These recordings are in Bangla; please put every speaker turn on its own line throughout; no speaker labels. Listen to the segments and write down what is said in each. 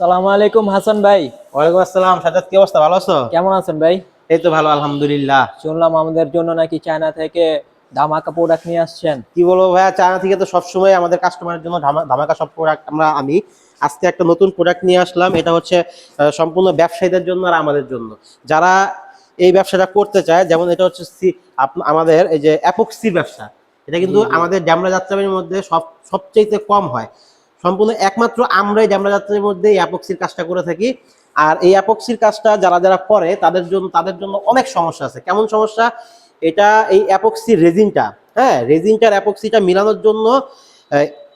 সালামু আলাইকুম হাসান ভাই।
ওয়ালাইকুম আসসালাম সাজাদ কি অবস্থা? ভালো আছো?
কেমন আছেন ভাই?
এই তো ভালো আলহামদুলিল্লাহ।
শুনলাম আমাদের জন্য নাকি চায়না থেকে ধামাকা প্রোডাক্ট নিয়ে আসছেন।
কি বলব ভাইয়া চায়না থেকে তো সবসময় আমাদের কাস্টমারের জন্য ধামাকা সব প্রোডাক্ট আমরা আমি আজকে একটা নতুন প্রোডাক্ট নিয়ে আসলাম এটা হচ্ছে সম্পূর্ণ ব্যবসায়ীদের জন্য আর আমাদের জন্য। যারা এই ব্যবসাটা করতে চায় যেমন এটা হচ্ছে আমাদের এই যে অ্যাপক্সির ব্যবসা। এটা কিন্তু। আমাদের ড্যামরা যাত্রাবাড়ির মধ্যে সব সবচেয়ে কম হয়। সম্পূর্ণ একমাত্র আমরাই ড্যামরা যাত্রার মধ্যে এই অ্যাপক্সির কাজটা করে থাকি। আর এই অ্যাপক্সির কাজটা যারা যারা করে তাদের জন্য তাদের জন্য অনেক সমস্যা আছে। কেমন সমস্যা? এটা এই অ্যাপক্সি রেজিনটা হ্যাঁ রেজিনটার অ্যাপক্সিটা মিলানোর জন্য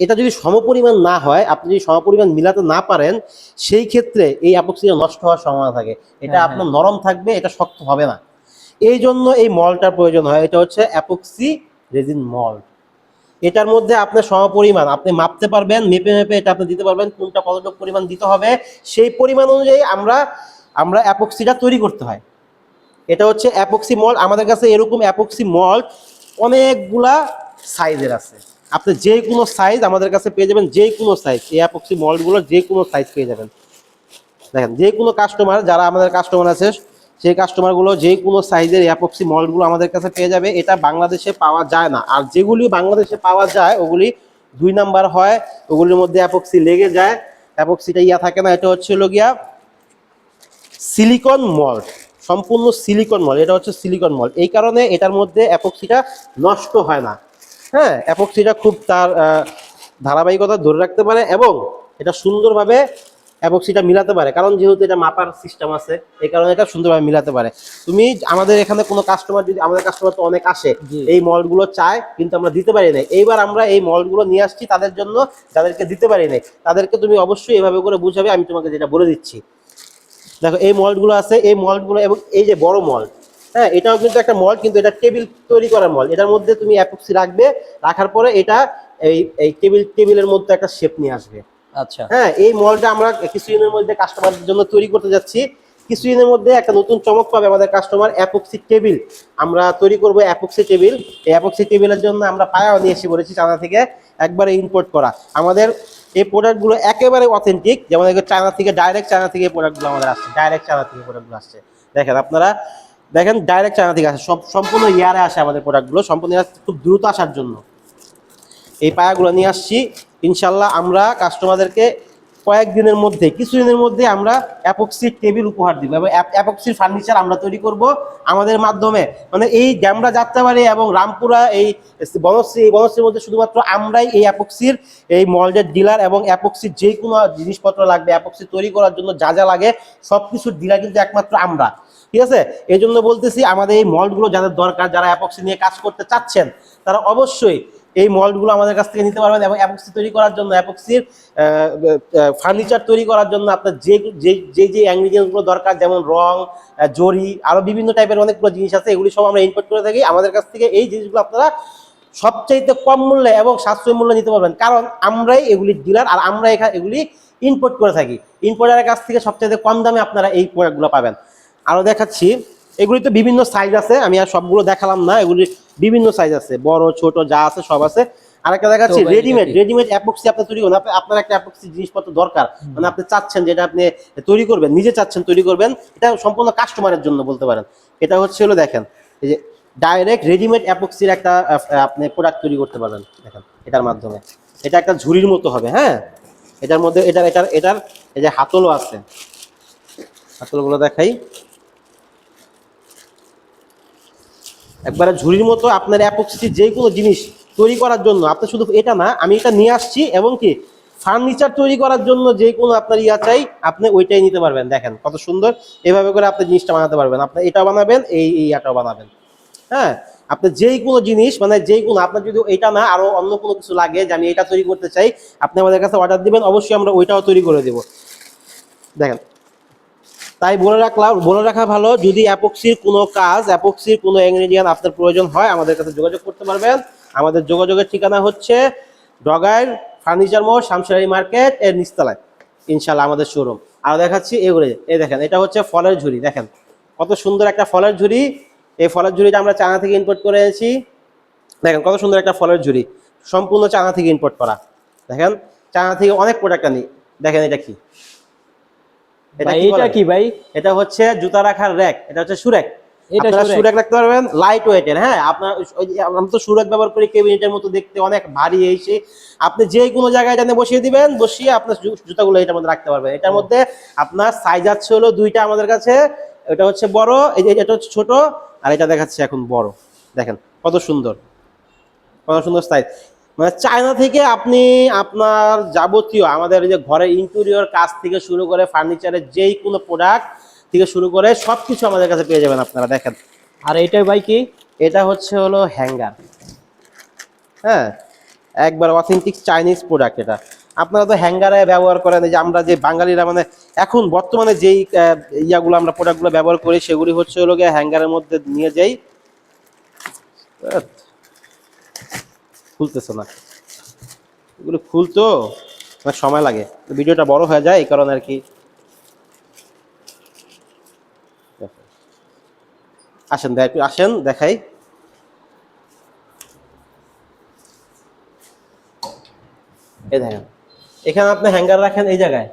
এটা যদি সমপরিমাণ না হয় আপনি যদি সমপরিমাণ মিলাতে না পারেন সেই ক্ষেত্রে এই অ্যাপক্সিটা নষ্ট হওয়ার সম্ভাবনা থাকে। এটা
হ্যাঁ,
আপনার নরম থাকবে এটা শক্ত হবে না। এই জন্য এই মলটার প্রয়োজন হয় এটা হচ্ছে অ্যাপক্সি রেজিন মল এটার মধ্যে আপনার সমপরিমাণ আপনি মাপতে পারবেন, মেপে মেপে এটা আপনি দিতে পারবেন, কোনটা কতটুকু পরিমাণ দিতে হবে, সেই পরিমাণ অনুযায়ী আমরা আমরা অ্যাপক্সিটা তৈরি করতে হয়। এটা হচ্ছে অ্যাপক্সি মল, আমাদের কাছে এরকম অ্যাপক্সি মল অনেকগুলা সাইজের আছে। আপনি যে কোনো সাইজ আমাদের কাছে পেয়ে যাবেন যে কোনো সাইজ, এই অ্যাপক্সি মলগুলোর যে কোনো সাইজ পেয়ে যাবেন। দেখেন যে কোনো কাস্টমার যারা আমাদের কাস্টমার আছে সেই কাস্টমারগুলো যে কোনো সাইজের অ্যাপক্সি মলগুলো আমাদের কাছে পেয়ে যাবে। এটা বাংলাদেশে পাওয়া যায় না। আর যেগুলি বাংলাদেশে পাওয়া যায়, ওগুলি দুই নাম্বার হয়। ওগুলির মধ্যে অ্যাপক্সি লেগে যায়। অ্যাপক্সিটা ইয়া থাকে না, এটা হচ্ছে গিয়া সিলিকন মল সম্পূর্ণ সিলিকন মল এটা হচ্ছে সিলিকন মল এই কারণে এটার মধ্যে অ্যাপক্সিটা নষ্ট হয় না। হ্যাঁ অ্যাপক্সিটা খুব তার ধারাবাহিকতা ধরে রাখতে পারে এবং এটা সুন্দরভাবে অ্যাপক্সিটা মিলাতে পারে। কারণ যেহেতু এটা মাপার সিস্টেম আছে এই কারণে এটা সুন্দরভাবে মিলাতে পারে। তুমি আমাদের এখানে কোনো কাস্টমার যদি আমাদের কাস্টমার তো অনেক আসে। এই মলগুলো চায় কিন্তু আমরা দিতে পারি না এইবার আমরা এই মলগুলো নিয়ে আসছি তাদের জন্য যাদেরকে দিতে পারি না তাদেরকে তুমি অবশ্যই এভাবে করে বুঝাবে আমি তোমাকে যেটা বলে দিচ্ছি। দেখো এই মলগুলো আছে এই মলগুলো এবং এই যে বড় মল হ্যাঁ এটাও কিন্তু একটা মল কিন্তু এটা টেবিল তৈরি করা মল এটার মধ্যে তুমি অ্যাপক্সি রাখবে রাখার পরে এটা এই এই টেবিল টেবিলের মধ্যে একটা শেপ নিয়ে আসবে।
আচ্ছা।
হ্যাঁ এই মলটা আমরা কিছুদিনের মধ্যে কাস্টমারদের জন্য তৈরি করতে যাচ্ছি। কিছুদিনের মধ্যে একটা নতুন চমক পাবে আমাদের কাস্টমার অ্যাপক্সি টেবিল আমরা তৈরি করব অ্যাপক্সি টেবিল এই অ্যাপক্সি টেবিলের জন্য আমরা পায়াও নিয়ে এসে পড়েছি চায়না থেকে একবারে ইম্পোর্ট করা। আমাদের এই প্রোডাক্টগুলো একেবারে অথেন্টিক যেমন চায়না থেকে ডাইরেক্ট চায়না থেকে প্রোডাক্টগুলো আমাদের আসছে। ডাইরেক্ট চায়না থেকে প্রোডাক্টগুলো আসছে। দেখেন আপনারা, দেখেন ডাইরেক্ট চায়না থেকে আসে সব, সম্পূর্ণ ইয়ারে আসে আমাদের প্রোডাক্টগুলো সম্পূর্ণ খুব দ্রুত আসার জন্য। এই পায়াগুলো নিয়ে আসছি। ইনশাল্লাহ আমরা কাস্টমারদেরকে কয়েকদিনের মধ্যে, কিছুদিনের মধ্যে আমরা অ্যাপক্সির টেবিল উপহার দিব এবং অ্যাপক্সির ফার্নিচার আমরা তৈরি করব আমাদের মাধ্যমে। মানে এই ড্যামরা যাত্রাবাড়ি এবং রামপুরা এই বনশ্রী, এই বনশ্রীর মধ্যে শুধুমাত্র আমরাই এই অ্যাপক্সির এই মল্ডের ডিলার এবং অ্যাপক্সির যে কোনো জিনিসপত্র লাগবে অ্যাপক্সি তৈরি করার জন্য যা যা লাগে সব কিছুর ডিলার কিন্তু একমাত্র আমরা। ঠিক আছে? এই জন্য বলতেছি আমাদের এই মল্টগুলো যাদের দরকার, যারা অ্যাপক্সি নিয়ে কাজ করতে চাচ্ছেন, তারা অবশ্যই এই মল্টগুলো আমাদের কাছ থেকে নিতে পারবেন এবং অ্যাপক্সি তৈরি করার জন্য অ্যাপক্সির ফার্নিচার তৈরি করার জন্য আপনার যে যে যে ইনগ্রিডিয়েন্টসগুলো দরকার, যেমন রং জরি, আরও বিভিন্ন টাইপের অনেকগুলো জিনিস আছে, এগুলি সব আমরা ইনপুট করে থাকি। আমাদের কাছ থেকে এই জিনিসগুলো আপনারা সবচাইতে কম মূল্যে এবং সাশ্রয় মূল্যে নিতে পারবেন। কারণ আমরাই এগুলির ডিলার আর আমরা এখানে এগুলি ইম্পোর্ট করে থাকি। ইম্পোর্টারের কাছ থেকে সবচাইতে কম দামে আপনারা এই প্রোডাক্টগুলো পাবেন। আরও দেখাচ্ছি এগুলি তো বিভিন্ন সাইজ আছে, আমি আর সবগুলো দেখালাম না, এগুলি বিভিন্ন সাইজ আছে বড় ছোট যা আছে সব আছে। আরেকটা দেখাচ্ছি রেডিমেড রেডিমেড অ্যাপক্সি আপনি তৈরি করুন। আপনার একটা অ্যাপক্সি জিনিসপত্র দরকার। মানে আপনি চাচ্ছেন যেটা আপনি তৈরি করবেন নিজে চাচ্ছেন তৈরি করবেন এটা সম্পূর্ণ কাস্টমারের জন্য বলতে পারেন। এটা হচ্ছে হলো দেখেন এই যে ডাইরেক্ট রেডিমেড অ্যাপক্সির একটা আপনি প্রোডাক্ট তৈরি করতে পারবেন। দেখেন এটার মাধ্যমে। এটা একটা ঝুড়ির মতো হবে হ্যাঁ? এটার মধ্যে এটার এটার এটার এই যে হাতলও আছে। হাতলগুলো দেখাই। একবারে ঝুড়ির মতো আপনার অ্যাপক্সি যে কোনো জিনিস তৈরি করার জন্য। আপনি শুধু এটা না, আমি এটা নিয়ে আসছি এবং কি ফার্নিচার তৈরি করার জন্য যে কোনো আপনার ইয়া চাই, আপনি ওইটাই নিতে পারবেন। দেখেন কত সুন্দর, এভাবে করে আপনি জিনিসটা বানাতে পারবেন। আপনি এটা বানাবেন, এই ইয়াটাও বানাবেন। হ্যাঁ আপনি যেই কোনো জিনিস মানে যেই কোনো আপনার যদি এটা না আরও অন্য কোনো কিছু লাগে যে আমি এটা তৈরি করতে চাই, আপনি আমাদের কাছে অর্ডার দিবেন, অবশ্যই আমরা ওইটাও তৈরি করে দেবো। দেখেন তাই বলে রাখলাম, বলে রাখা ভালো, যদি অ্যাপক্সির কোনো কাজ অ্যাপক্সির কোনো ইনগ্রেডিয়েন্ট আপনার প্রয়োজন হয়, আমাদের কাছে যোগাযোগ করতে পারবেন। আমাদের যোগাযোগের ঠিকানা হচ্ছে ডগাইর ফার্নিচার মোড় শামশারি মার্কেট, এর নিচতলায় ইনশাল্লাহ আমাদের শোরুম আর দেখাচ্ছি এগুলো এই দেখেন, এটা হচ্ছে ফলের ঝুড়ি, দেখেন, কত সুন্দর একটা ফলের ঝুড়ি। এই ফলের ঝুড়িটা আমরা চায়না থেকে ইম্পোর্ট করে এনেছি। দেখেন, কত সুন্দর একটা ফলের ঝুড়ি, সম্পূর্ণ চায়না থেকে ইম্পোর্ট করা। দেখেন, চায়না থেকে অনেক প্রোডাক্ট আনি। দেখেন এটা কি। এটা কি
ভাই?
এটা হচ্ছে জুতা রাখার র্যাক এটা হচ্ছে সুরেক।
এটা সুরেক।
সুরেক রাখতে পারবেন লাইট ওয়েটের হ্যাঁ? আপনার আমরা তো সুরেক ব্যবহার করি মতো দেখতে অনেক ভারী এসে আপনি যে কোনো জায়গায় জানে বসিয়ে দিবেন বসিয়ে আপনার জুতাগুলো এটার মধ্যে রাখতে পারবেন। এটার মধ্যে আপনার সাইজ আছে হলো দুইটা আমাদের কাছে এটা হচ্ছে বড় এই যে এটা হচ্ছে ছোট আর এটা দেখাচ্ছে এখন বড়। দেখেন কত সুন্দর কত সুন্দর সাইজ মানে চায়না থেকে আপনি আপনার যাবতীয় আমাদের যে ঘরের ইন্টেরিয়র কাজ থেকে শুরু করে ফার্নিচারের যেই কোনো প্রোডাক্ট থেকে শুরু করে সব কিছু আমাদের কাছে পেয়ে যাবেন আপনারা দেখেন।
আর এইটা ভাই কি?
এটা হচ্ছে হলো হ্যাঙ্গার হ্যাঁ একবার অথেন্টিক চাইনিজ প্রোডাক্ট এটা। আপনারা তো হ্যাঙ্গারে ব্যবহার করেন যে আমরা যে বাঙালিরা মানে এখন বর্তমানে যেই ইয়াগুলো আমরা প্রোডাক্টগুলো ব্যবহার করি সেগুলি হচ্ছে হলো গিয়ে হ্যাঙ্গারের মধ্যে নিয়ে যাই খুলতেছে না। এগুলো খুলতো অনেক সময় লাগে। ভিডিওটা বড় হয়ে যায় এই কারণে আর কি। আসেন, দেখ, আসেন, দেখাই। এই দেখেন, এখানে আপনি হ্যাঙ্গার রাখেন এই জায়গায়।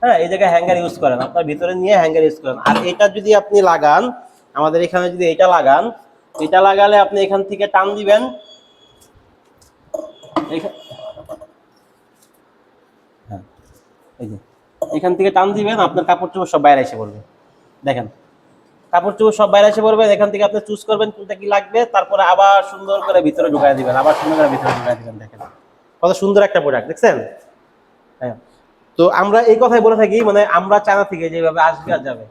হ্যাঁ এই জায়গায় হ্যাঙ্গার ইউজ করেন, আপনার ভিতরে নিয়ে হ্যাঙ্গার ইউজ করেন। আর এটা যদি আপনি লাগান, আমাদের এখানে যদি এটা লাগান, এটা লাগালে আপনি এখান থেকে টান দিবেন হ্যাঁ এই যে, এখান থেকে টান দিবেন, আপনার কাপড় চোপড় সব বাইরে এসে পড়বে। দেখেন, কাপড় চোপড় সব বাইরে এসে পড়বে, এখান থেকে আপনি চুজ করবেন কোনটা কি লাগবে, তারপরে আবার সুন্দর করে ভিতরে ঢুকাই দিবেন, আবার সুন্দর করে ভিতরে ঢুকাই দিবেন, দেখেন। কত সুন্দর একটা প্রোডাক্ট দেখছেন? হ্যাঁ তো আমরা এই কথাই বলে থাকি মানে আমরা চায়না থেকে যেভাবে আসবে আর যাবে।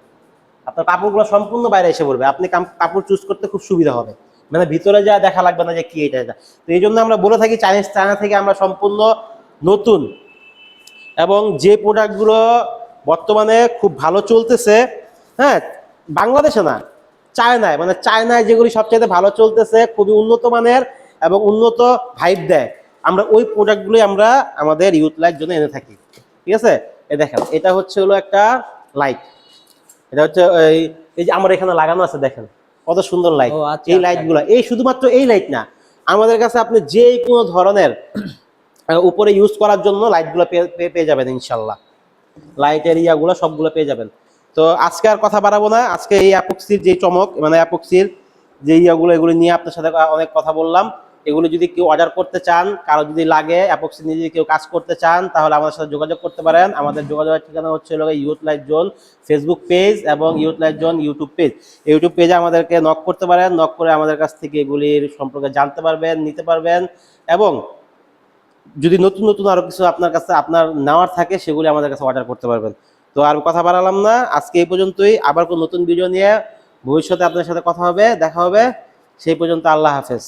আপনার কাপড়গুলো সম্পূর্ণ বাইরে এসে পড়বে, আপনি কাপড় চুজ করতে খুব সুবিধা হবে। মানে ভিতরে যা দেখা লাগবে না যে কি এটা এটা। তো এই জন্য আমরা বলে থাকি চাইনিজ চায়না থেকে আমরা সম্পূর্ণ নতুন। এবং যে প্রোডাক্টগুলো বর্তমানে খুব ভালো চলতেছে হ্যাঁ বাংলাদেশে না চায়নায় মানে চায়নায় যেগুলি সবচেয়ে ভালো চলতেছে, খুবই উন্নত মানের এবং উন্নত ভাইব দেয়, আমরা ওই প্রোডাক্টগুলোই আমরা আমাদের ইউথ লাইট জন্য এনে থাকি। ঠিক আছে? এ দেখেন, এটা হচ্ছে হলো একটা লাইট এটা হচ্ছে এই যে আমার এখানে লাগানো আছে, দেখেন। কত সুন্দর লাইট
আচ্ছা,
এই
আচ্ছা।
লাইটগুলো এই শুধুমাত্র এই লাইট না আমাদের কাছে আপনি যে কোনো ধরনের উপরে ইউজ করার জন্য লাইটগুলো পেয়ে যাবেন ইনশাল্লাহ। লাইটের ইয়াগুলো সবগুলো পেয়ে যাবেন। তো আজকে আর কথা বাড়াবো না। আজকে এই অ্যাপক্সির যে চমক মানে অ্যাপক্সির যে ইয়াগুলো এগুলো নিয়ে আপনার সাথে অনেক কথা বললাম। এগুলো যদি কেউ অর্ডার করতে চান, কারও যদি লাগে অ্যাপক্সি নিয়ে যদি কেউ কাজ করতে চান, তাহলে আমাদের সাথে যোগাযোগ করতে পারেন। আমাদের যোগাযোগের ঠিকানা হচ্ছে youth light zone Facebook page এবং youth life zone YouTube page YouTube পেজে আমাদেরকে নক করতে পারেন। নক করে আমাদের কাছ থেকে এগুলির সম্পর্কে জানতে পারবেন, নিতে পারবেন এবং যদি নতুন নতুন আরও কিছু আপনার কাছে, আপনার নেওয়ার থাকে, সেগুলি আমাদের কাছে অর্ডার করতে পারবেন। তো আর কথা বাড়ালাম না। আজকে এই পর্যন্তই। আবার কোনো নতুন ভিডিও নিয়ে ভবিষ্যতে আপনার সাথে কথা হবে, দেখা হবে। সেই পর্যন্ত আল্লাহ হাফেজ।